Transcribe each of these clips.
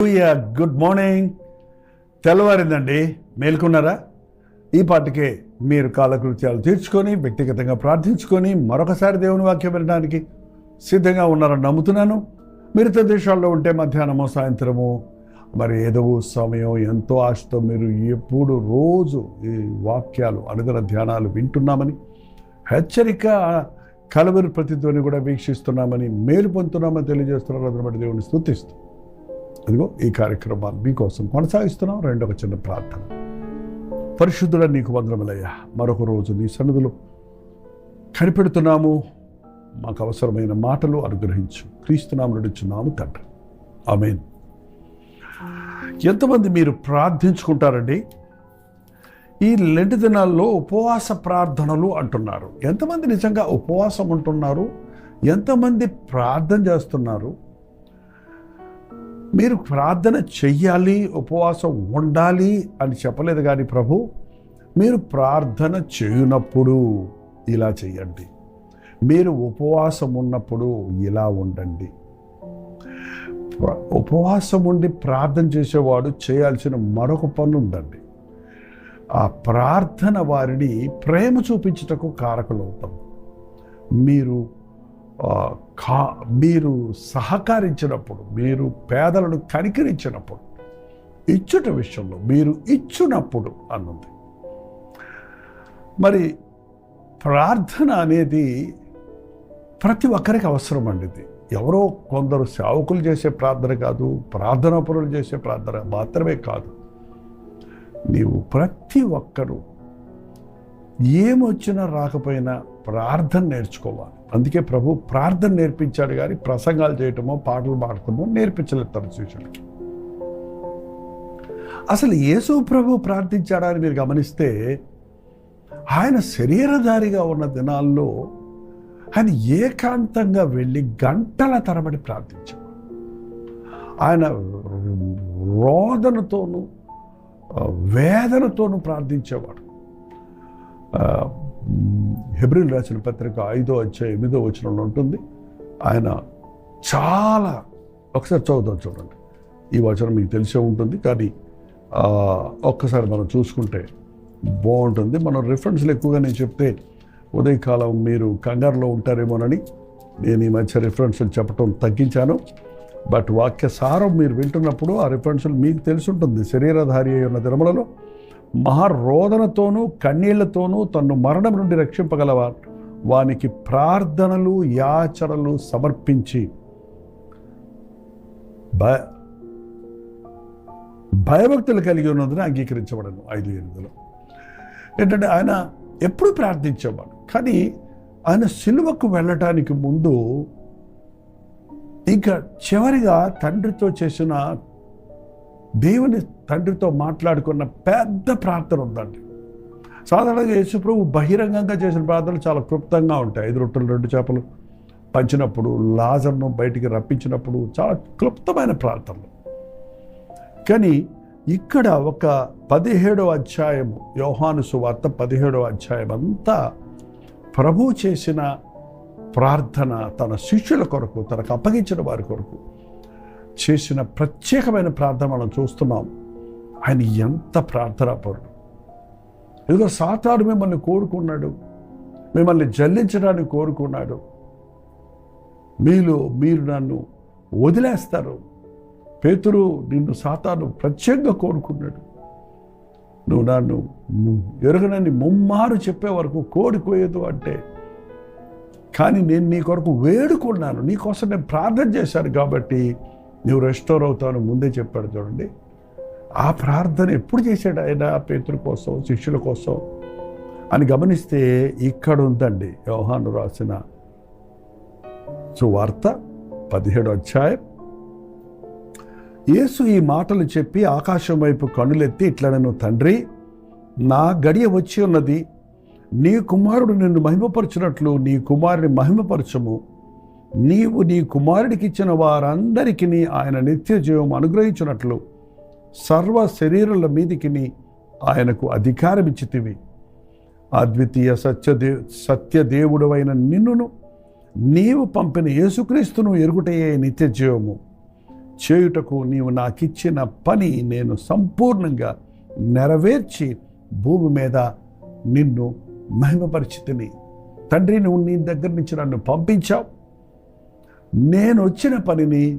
Good morning తెల్లవారిందండి. మేల్కొన్నారా? ఈ పాటికే మీరు కాలకృత్యాలు తీర్చుకొని వ్యక్తిగతంగా ప్రార్థించుకొని మరొకసారి దేవుని వాక్యం వినడానికి సిద్ధంగా ఉన్నారని నమ్ముతున్నాను. మిగతా దేశాల్లో ఉంటే మధ్యాహ్నమో సాయంత్రము మరి ఏదో సమయం ఎంతో ఆశతో మీరు ఎప్పుడు రోజు ఈ వాక్యాలు అనుదిన ధ్యానాలు వింటున్నామని హెచ్చరిక కలవరి ప్రతిధ్వని కూడా వీక్షిస్తున్నామని మేలు పొందుతున్నామని తెలియజేస్తున్నారు అందుని దేవుని స్థుతిస్తూ అదిగో ఈ కార్యక్రమాలు మీకోసం కొనసాగిస్తున్నాం. రెండవ చిన్న ప్రార్థన. పరిశుద్ధుడ నీకు వందరములయ్యా మరొక రోజు నీ సన్నిధిలో కనిపెడుతున్నాము. మాకు అవసరమైన మాటలు అనుగ్రహించు. క్రీస్తునాము నడుచున్నాము తండ్రి. ఆమెన్. ఎంతమంది మీరు ప్రార్థించుకుంటారండి? ఈ లెంటి దినాల్లో ఉపవాస ప్రార్థనలు అంటున్నారు. ఎంతమంది నిజంగా ఉపవాసం ఉంటున్నారు? ఎంతమంది ప్రార్థన చేస్తున్నారు? మీరు ప్రార్థన చెయ్యాలి ఉపవాసం ఉండాలి అని చెప్పలేదు కానీ ప్రభు మీరు ప్రార్థన చేయనప్పుడు ఇలా చేయండి మీరు ఉపవాసం ఉన్నప్పుడు ఇలా ఉండండి. ఉపవాసం ఉండి ప్రార్థన చేసేవాడు చేయాల్సిన మరొక పని ఉండండి ఆ ప్రార్థన వారిని ప్రేమ చూపించుటకు కారకులవుతాం. మీరు కా మీరు సహకరించినప్పుడు మీరు పేదలను కనికరించినప్పుడు ఇచ్చుట విషయంలో మీరు ఇచ్చునప్పుడు అన్నది. మరి ప్రార్థన అనేది ప్రతి ఒక్కరికి అవసరం అండి ఇది. ఎవరో కొందరు సేవకులు చేసే ప్రార్థన కాదు ప్రార్థన పనులు చేసే ప్రార్థన మాత్రమే కాదు. నీవు ప్రతి ఒక్కరూ ఏమొచ్చినా రాకపోయినా ప్రార్థన నేర్చుకోవాలి. అందుకే ప్రభు ప్రార్థన నేర్పించాడు కానీ ప్రసంగాలు చేయటమో పాటలు పాడటమో నేర్పించలేదు తన శిష్యుడికి అసలు యేసు ప్రభు ప్రార్థించాడని మీరు గమనిస్తే ఆయన శరీరధారిగా ఉన్న దినాల్లో ఆయన ఏకాంతంగా వెళ్ళి గంటల తరబడి ప్రార్థించాడు ఆయన రోదనతోనూ వేదనతోనూ ప్రార్థించేవాడు. హెబ్రిల్ రాసిన పత్రిక ఐదో వచ్చే ఎనిమిదో వచనంలో ఉంటుంది. ఆయన చాలా ఒకసారి చదువుతాం చూడండి. ఈ వచనం మీకు తెలిసే ఉంటుంది. కానీ ఒక్కసారి మనం చూసుకుంటే బాగుంటుంది. మనం రిఫరెన్స్లు ఎక్కువగా నేను చెప్తే ఉదయకాలం మీరు కంగారులో ఉంటారేమోనని నేను ఈ మధ్య రిఫరెన్స్లు చెప్పటం తగ్గించాను. బట్ వాక్య సారం మీరు వింటున్నప్పుడు ఆ రిఫరెన్స్లు మీకు తెలిసి ఉంటుంది. శరీరధారి అయి ఉన్న తిరుమలలో మహారోదనతోనూ కన్నీళ్ళతోనూ తను మరణం నుండి రక్షింపగలవాడు వానికి ప్రార్థనలు యాచనలు సమర్పించి భయ భయభక్తులు కలిగి ఉన్నదని అంగీకరించబడను ఐదు ఎనిమిదిలో. ఏంటంటే ఆయన ఎప్పుడు ప్రార్థించేవాడు. కానీ ఆయన సిలువకు వెళ్ళటానికి ముందు ఇంకా చివరిగా తండ్రితో చేసిన దేవుని తండ్రితో మాట్లాడుకున్న పెద్ద ప్రార్థన ఉందండి. సాధారణంగా యేసుప్రభు బహిరంగంగా చేసిన ప్రార్థనలు చాలా క్లుప్తంగా ఉంటాయి. ఐదు రొట్టెలు రెండు చేపలు పంచినప్పుడు లాజర్ను బయటికి రప్పించినప్పుడు చాలా క్లుప్తమైన ప్రార్థనలు. కానీ ఇక్కడ ఒక పదిహేడవ అధ్యాయము యోహాను సువార్త పదిహేడవ అధ్యాయం అంతా ప్రభు చేసిన ప్రార్థన తన శిష్యుల కొరకు తనకు అప్పగించిన వారి కొరకు చేసిన ప్రత్యేకమైన ప్రార్థన మనం చూస్తున్నాం. ఆయన ఎంత ప్రార్థనాపరుడు ఏదో సాతాడు మిమ్మల్ని కోరుకున్నాడు. మిమ్మల్ని జల్లించడానికి కోరుకున్నాడు. మీలో మీరు నన్ను వదిలేస్తారు. పేతురు నిన్ను సాతాను ప్రత్యేకంగా కోరుకున్నాడు. నువ్వు నన్ను ఎరగనని ముమ్మారు చెప్పే వరకు కోడిపోయేదు అంటే కానీ నేను నీ కొరకు వేడుకున్నాను. నీ కోసం నేను ప్రార్థన చేశాను కాబట్టి నువ్వు రెస్టోర్ అవుతాను ముందే చెప్పాడు చూడండి. ఆ ప్రార్థన ఎప్పుడు చేశాడు ఆయన పేతుల కోసం శిష్యుల కోసం? అని గమనిస్తే ఇక్కడ ఉందండి యోహాను రాసిన సువార్త పదిహేడు అధ్యాయం. యేసు ఈ మాటలు చెప్పి ఆకాశం వైపు కన్నులెత్తి ఇట్లా నేను తండ్రి నా గడియ వచ్చి ఉన్నది. నీ కుమారుడు నిన్ను మహిమపరచినట్లు నీ కుమారుని మహిమపరచము. నీవు నీ కుమారుడికి ఇచ్చిన వారందరికీ ఆయన నిత్య జీవం అనుగ్రహించినట్లు సర్వ శరీరుల మీదికి ఆయనకు అధికారం ఇచ్చితివి. అద్వితీయ సత్యదే సత్యదేవుడవైన నిన్నును నీవు పంపిన యేసుక్రీస్తును ఎరుగుటయే నిత్య జీవము. చేయుటకు నీవు నాకిచ్చిన పని నేను సంపూర్ణంగా నెరవేర్చి భూమి మీద నిన్ను మహిమపరిచితిని తండ్రి నువ్వు నీ దగ్గర నుంచి నన్ను పంపించావు. నేను వచ్చిన పనిని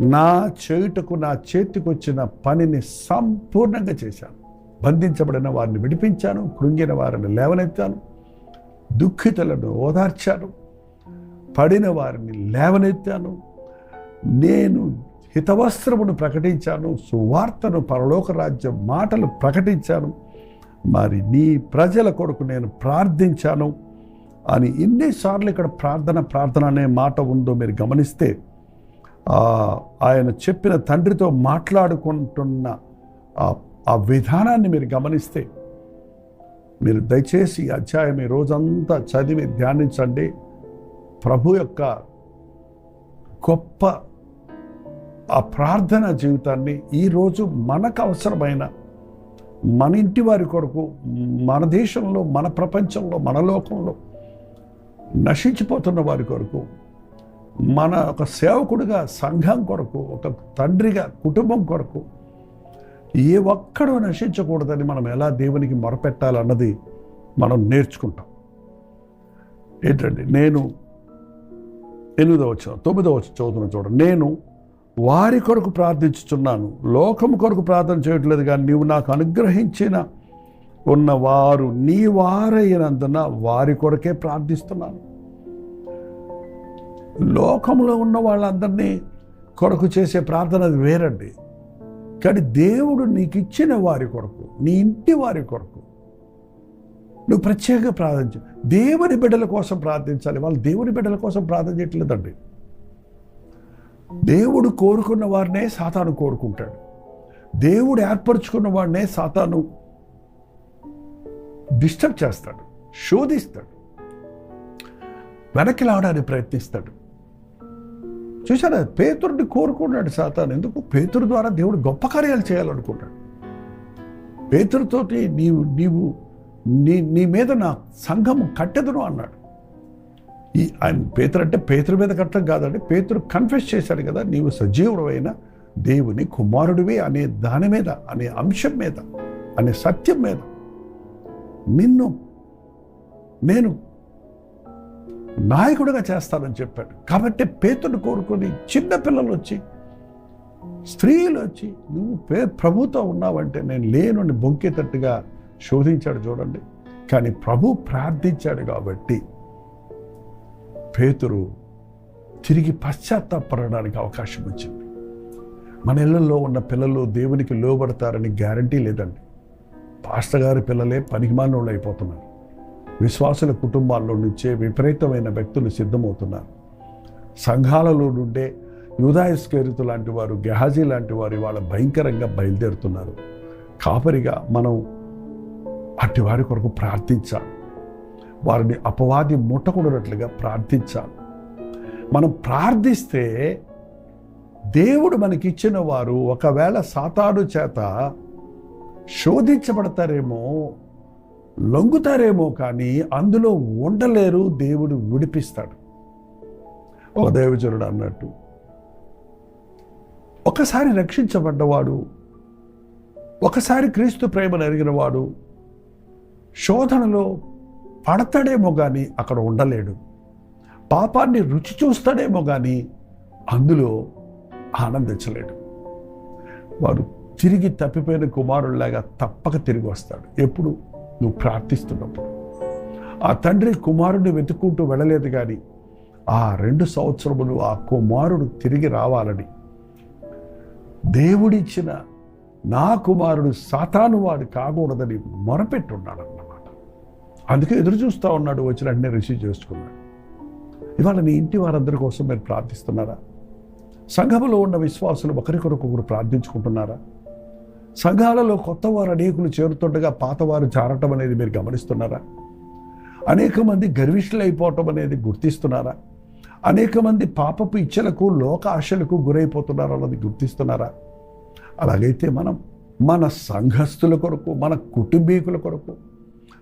నా చేయుటకు నా చేతికి వచ్చిన పనిని సంపూర్ణంగా చేశాను. బంధించబడిన వారిని విడిపించాను కృంగిన వారిని లేవనెత్తాను దుఃఖితులను ఓదార్చాను పడిన వారిని లేవనెత్తాను నేను హితవస్త్రమును ప్రకటించాను సువార్తను పరలోక రాజ్యం మాటలు ప్రకటించాను మరి నీ ప్రజల కొరకు నేను ప్రార్థించాను. అని ఎన్నిసార్లు ఇక్కడ ప్రార్థన ప్రార్థన అనే మాట ఉందో మీరు గమనిస్తే ఆయన చెప్పిన తండ్రితో మాట్లాడుకుంటున్న ఆ- ఆ విధానాన్ని మీరు గమనిస్తే మీరు దయచేసి అధ్యాయం ఈ రోజంతా చదివి ధ్యానించండి. ప్రభు యొక్క గొప్ప ఆ ప్రార్థన జీవితాన్ని ఈరోజు మనకు అవసరమైన మన ఇంటి వారి కొరకు మన దేశంలో మన ప్రపంచంలో మన లోకంలో నశించిపోతున్న వారి కొరకు మన ఒక సేవకుడిగా సంఘం కొరకు ఒక తండ్రిగా కుటుంబం కొరకు ఏ ఒక్కడూ నశించకూడదని మనం ఎలా దేవునికి మొరపెట్టాలన్నది మనం నేర్చుకుంటాం. ఏంటండి? నేను ఎనిమిదో వచ్చిన తొమ్మిదో వచ్చిన చదువుతున్న చూడ నేను వారి కొరకు ప్రార్థించుచున్నాను. లోకం కొరకు ప్రార్థన చేయట్లేదు కానీ నీవు నాకు అనుగ్రహించిన ఉన్నవారు నీ వారైనందున వారి కొరకే ప్రార్థిస్తున్నాను. లోకంలో ఉన్న వాళ్ళందరినీ కొరకు చేసే ప్రార్థన అది వేరండి. కానీ దేవుడు నీకు ఇచ్చిన వారి కొరకు నీ ఇంటి వారి కొరకు నువ్వు ప్రత్యేకంగా ప్రార్థించు దేవుని బిడ్డల కోసం ప్రార్థించాలి. వాళ్ళు దేవుని బిడ్డల కోసం ప్రార్థన చేయట్లేదండి. దేవుడు కోరుకున్న వారినే సాతాను కోరుకుంటాడు. దేవుడు ఏర్పరచుకున్న వాడినే సాతాను డిస్టర్బ్ చేస్తాడు శోధిస్తాడు వెనక్కి లావడానికి ప్రయత్నిస్తాడు. చూసారా పేతుడిని కోరుకున్నాడు సాతాను. ఎందుకు? పేతురు ద్వారా దేవుడు గొప్ప కార్యాలు చేయాలనుకున్నాడు. పేతురుతోటి నీవు నీవు నీ నీ మీద నా సంఘం కట్టెదను అన్నాడు. ఈ ఆయన పేతురు అంటే పేతురు మీద కట్టడం కాదండి పేతురు కన్ఫెస్ చేశాడు కదా నీవు సజీవుడైన దేవుని కుమారుడివి అనే దాని మీద అనే అంశం మీద అనే సత్యం మీద. నిన్ను నేను నాయకుడిగా చేస్తానని చెప్పాడు. కాబట్టి పేతుడు కోరుకొని చిన్న పిల్లలు వచ్చి స్త్రీలు వచ్చి నువ్వు పే ప్రభుతో ఉన్నావంటే నేను లేనుని బొంకేటట్టుగా శోధించాడు చూడండి. కానీ ప్రభు ప్రార్థించాడు కాబట్టి పేతురు తిరిగి పశ్చాత్తాపడడానికి అవకాశం వచ్చింది. మన ఇళ్ళలో ఉన్న పిల్లలు దేవునికి లోబడతారని గ్యారంటీ లేదండి. పాస్టర్ గారి పిల్లలే పనికిమాలినోళ్ళు అయిపోతున్నారు. విశ్వాసుల కుటుంబాల్లో నుంచే విపరీతమైన వ్యక్తులు సిద్ధమవుతున్నారు. సంఘాలలో నుండే యూదాయస్కేరితు లాంటి వారు గెహాజీ లాంటి వారు ఇవాళ భయంకరంగా బయలుదేరుతున్నారు. కాపరిగా మనం అట్టి వారి కొరకు ప్రార్థించాలి. వారిని అపవాది ముట్టకూడనట్లుగా ప్రార్థించాలి. మనం ప్రార్థిస్తే దేవుడు మనకిచ్చిన వారు ఒకవేళ సాతాడు చేత శోధించబడతారేమో లొంగుతారేమో కానీ అందులో ఉండలేరు దేవుడు విడిపిస్తాడు. ఒక దైవజనుడు అన్నట్టు. ఒకసారి రక్షించబడ్డవాడు ఒకసారి క్రీస్తు ప్రేమను ఎరిగినవాడు శోధనలో పడతాడేమో కానీ అక్కడ ఉండలేడు. పాపాన్ని రుచి చూస్తాడేమో కానీ అందులో ఆనందించలేడు. వాడు తిరిగి తప్పిపోయిన కుమారుడిలాగా తప్పక తిరిగి వస్తాడు. ఎప్పుడు? నువ్వు ప్రార్థిస్తున్నప్పుడు. ఆ తండ్రి కుమారుడిని వెతుక్కుంటూ వెళ్ళలేదు కానీ ఆ రెండు సంవత్సరములు ఆ కుమారుడు తిరిగి రావాలని దేవుడిచ్చిన నా కుమారుడు సాతాను వాడు కాకూడదని మొరపెట్టున్నాడు అన్నమాట అందుకే ఎదురు చూస్తూ ఉన్నాడు వచ్చిన అన్నీ రిసీవ్ చేసుకున్నాడు. ఇవాళ నీ ఇంటి వారందరి కోసం మీరు ప్రార్థిస్తున్నారా? సంఘములో ఉన్న విశ్వాసులు ఒకరికొరకొకరు ప్రార్థించుకుంటున్నారా? సంఘాలలో కొత్త వారు అనేకులు చేరుతుండగా పాతవారు జారటం అనేది మీరు గమనిస్తున్నారా? అనేక మంది గర్విష్ఠులైపోవటం అయిపోవటం అనేది గుర్తిస్తున్నారా? అనేక మంది పాపపు ఇచ్చలకు లోక ఆశలకు గురైపోతున్నారు అన్నది గుర్తిస్తున్నారా? అలాగైతే మనం మన సంఘస్థుల కొరకు మన కుటుంబీకుల కొరకు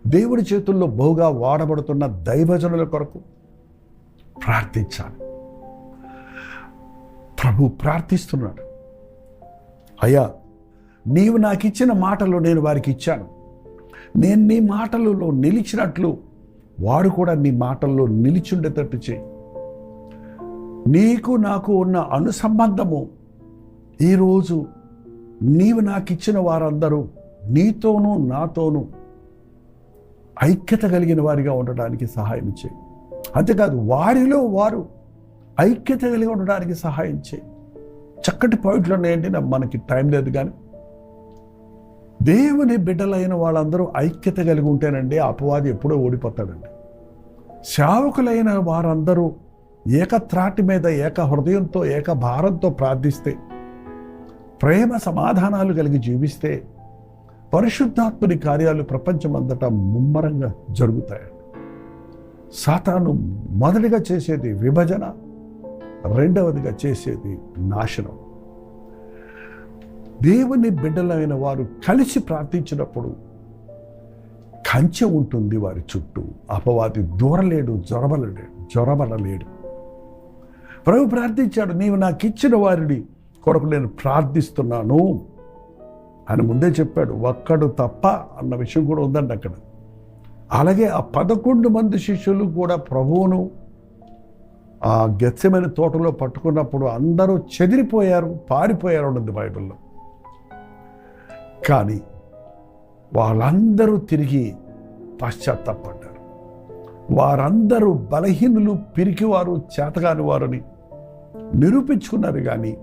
దేవుడి చేతుల్లో బహుగా వాడబడుతున్న దైవజనుల కొరకు ప్రార్థించాలి. ప్రభు ప్రార్థిస్తున్నాడు. అయ్యా నీవు నాకు ఇచ్చిన మాటలు నేను వారికి ఇచ్చాను. నేను నీ మాటలలో నిలిచినట్లు వారు కూడా నీ మాటల్లో నిలిచుండేటట్టు చేయి. నీకు నాకు ఉన్న అనుసంబంధము ఈరోజు నీవు నాకు ఇచ్చిన వారందరూ నీతోనూ నాతోనూ ఐక్యత కలిగిన వారిగా ఉండడానికి సహాయం చేయి. అంతేకాదు వారిలో వారు ఐక్యత కలిగి ఉండడానికి సహాయం చేయి. చక్కటి పాయింట్లు ఉన్నాయండి మనకి టైం లేదు కానీ దేవుని బిడ్డలైన వాళ్ళందరూ ఐక్యత కలిగి ఉంటేనండి అపవాది ఎప్పుడో ఓడిపోతాడండి. సేవకులైన వారందరూ ఏకత్రాటి మీద ఏక హృదయంతో ఏక భారంతో ప్రార్థిస్తే ప్రేమ సమాధానాలు కలిగి జీవిస్తే పరిశుద్ధాత్మని కార్యాలు ప్రపంచమంతటా ముమ్మరంగా జరుగుతాయండి. సాతాను మొదటిగా చేసేది విభజన రెండవదిగా చేసేది నాశనం. దేవుని బిడ్డలైన వారు కలిసి ప్రార్థించినప్పుడు కంచె ఉంటుంది వారి చుట్టూ. అపవాది దూరలేడు జ్వరబలలేడు జ్వరబలలేడు ప్రభు ప్రార్థించాడు నీవు నాకు ఇచ్చిన వారిని కొరకు నేను ప్రార్థిస్తున్నాను అని ముందే చెప్పాడు. ఒక్కడు తప్ప అన్న విషయం కూడా ఉందండి అక్కడ. అలాగే ఆ పదకొండు మంది శిష్యులు కూడా ప్రభువును ఆ గెచ్చమైన తోటలో పట్టుకున్నప్పుడు అందరూ చెదిరిపోయారు పారిపోయారు ఉన్నది బైబిల్లో. కానీ వాళ్ళందరూ తిరిగి పశ్చాత్తాపడ్డారు. వారందరూ బలహీనులు పిరికివారు చేతగాని వారని నిరూపించుకున్నారు కానీ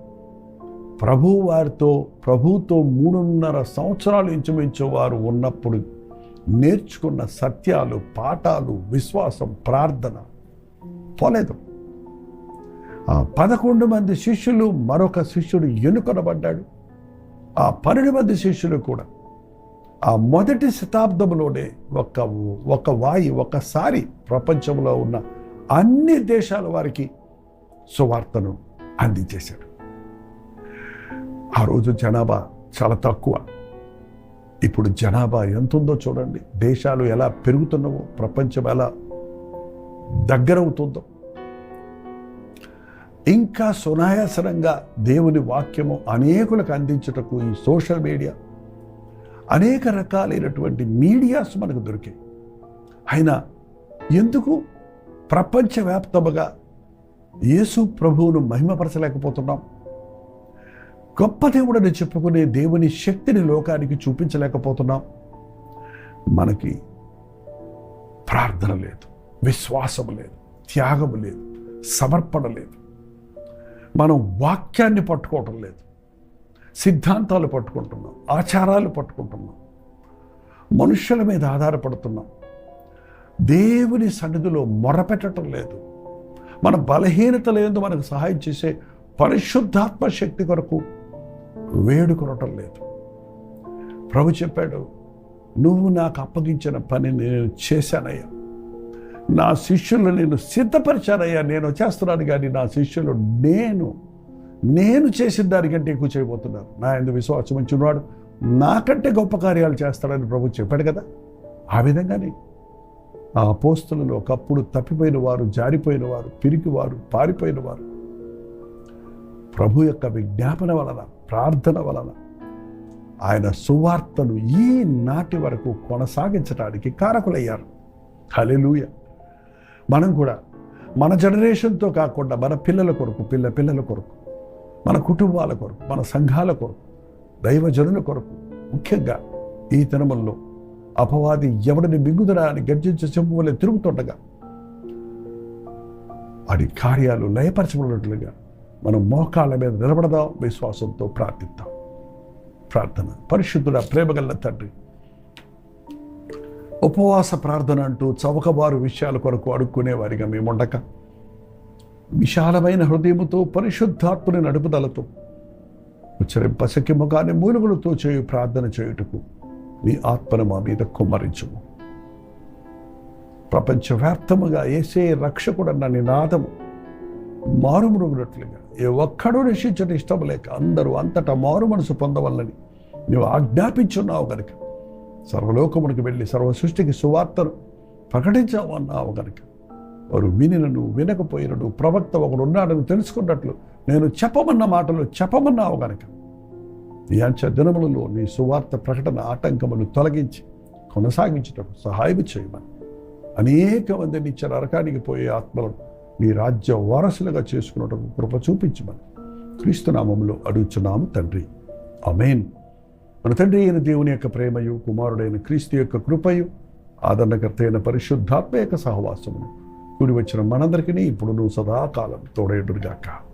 ప్రభు వారితో ప్రభుతో మూడున్నర సంవత్సరాలు ఇంచుమించు వారు ఉన్నప్పుడు నేర్చుకున్న సత్యాలు పాఠాలు విశ్వాసం ప్రార్థన పోలేదు. ఆ పదకొండు మంది శిష్యులు మరొక శిష్యుడు ఎన్నుకొనబడ్డాడు. ఆ పన్నెండు మంది శిష్యులు కూడా ఆ మొదటి శతాబ్దంలోనే ఒక ఒక వాయి ఒకసారి ప్రపంచంలో ఉన్న అన్ని దేశాల వారికి సువార్తను అందించేశాడు. ఆ రోజు జనాభా చాలా తక్కువ. ఇప్పుడు జనాభా ఎంత ఉందో చూడండి. దేశాలు ఎలా పెరుగుతున్నావో ప్రపంచం ఎలా దగ్గరవుతుందో. ఇంకా సునాయాసనంగా దేవుని వాక్యము అనేకులకు అందించుటకు ఈ సోషల్ మీడియా అనేక రకాలైనటువంటి మీడియాస్ మనకు దొరికాయి. అయినా ఎందుకు? ప్రపంచవ్యాప్తముగా యేసు ప్రభువును మహిమపరచలేకపోతున్నాం. గొప్ప దేవుడని చెప్పుకునే దేవుని శక్తిని లోకానికి చూపించలేకపోతున్నాం. మనకి ప్రార్థన లేదు విశ్వాసం లేదు త్యాగం లేదు సమర్పణ లేదు. మనం వాక్యాన్ని పట్టుకోవటం లేదు. సిద్ధాంతాలు పట్టుకుంటున్నాం. ఆచారాలు పట్టుకుంటున్నాం. మనుషుల మీద ఆధారపడుతున్నాం. దేవుని సన్నిధిలో మొరపెట్టడం లేదు. మన బలహీనత లేదు మనకు సహాయం చేసే పరిశుద్ధాత్మ శక్తి కొరకు వేడుకొనటం లేదు. ప్రభు చెప్పాడు నువ్వు నాకు అప్పగించిన పని నేను చేశానయ్యా. నా శిష్యులు నేను సిద్ధపరిచానయ్యా నేను చేస్తున్నాను కానీ నా శిష్యులు నేను నేను చేసిన దానికంటే ఎక్కువ చేయబోతున్నారు. నా ఎందు విశ్వాసం ఉంచున్నాడు. నాకంటే గొప్ప కార్యాలు చేస్తాడని ప్రభు చెప్పాడు కదా? ఆ విధంగానే ఆ అపోస్తులలో ఒకప్పుడు తప్పిపోయిన వారు జారిపోయిన వారు పిరికివారు పారిపోయిన వారు ప్రభు యొక్క విజ్ఞాపన వలన ప్రార్థన వలన ఆయన సువార్తను ఈ నాటి వరకు కొనసాగించడానికి కారకులయ్యారు. హలెలూయ మనం కూడా మన జనరేషన్తో కాకుండా మన పిల్లల కొరకు పిల్ల పిల్లల కొరకు మన కుటుంబాల కొరకు మన సంఘాల కొరకు దైవజనుల కొరకు ముఖ్యంగా ఈ తరమంలో అపవాది ఎవడిని మింగుదరా అని గర్జించే చెంపు వల్ల తిరుగుతుండగా వాడి కార్యాలు లయపరచబడినట్లుగా మనం మోకాళ్ళ మీద నిలబడదాం విశ్వాసంతో ప్రార్థిద్దాం. ప్రార్థన. పరిశుద్ధుడ ప్రేమగల తండ్రి ఉపవాస ప్రార్థన అంటూ చవకబారు విషయాల కొరకు అడుక్కునేవారిగా మేముండక విశాలమైన హృదయముతో పరిశుద్ధాత్మని నడుపుదలతో ఉచ్చరింపశక్యము ముఖాన్ని మూలుగులతో చేయు ప్రార్థన చేయుటకు మీ ఆత్మను మా మీద కుమ్మరించుము. ప్రపంచవ్యాప్తముగా ఏసే రక్షకుడన్న నినాదము మారుమరుగునట్లుగా ఏ ఒక్కడూ రక్షించడం ఇష్టం లేక అందరూ అంతటా మారు మనసు పొందవల్లని నువ్వు ఆజ్ఞాపించున్నావు గనుక సర్వలోకమునికి వెళ్ళి సర్వ సృష్టికి సువార్తను ప్రకటించావు అన్నావు వారు వినినను వినకపోయినను ప్రవక్త ఒకడు ఉన్నాడని తెలుసుకున్నట్లు నేను చెప్పమన్న మాటలు చెప్పమన్నావు కనుక ఈ అంచ దినములలో నీ సువార్త ప్రకటన ఆటంకములు తొలగించి కొనసాగించటం సహాయం చేయమని. అనేక మంది నిత్య నరకానికి పోయే ఆత్మలను నీ రాజ్య వారసులుగా చేసుకున్నటకు కృప చూపించమని. క్రీస్తునామంలో అడుగుచున్నాము తండ్రి. అమేన్ మన తండ్రి అయిన దేవుని యొక్క ప్రేమయు కుమారుడైన క్రీస్తు యొక్క కృపయు ఆదరణకర్త అయిన పరిశుద్ధాత్మ యొక్క సహవాసమును కూడి వచ్చిన మనందరికీ ఇప్పుడు నువ్వు సదాకాలం తోడేడుగాక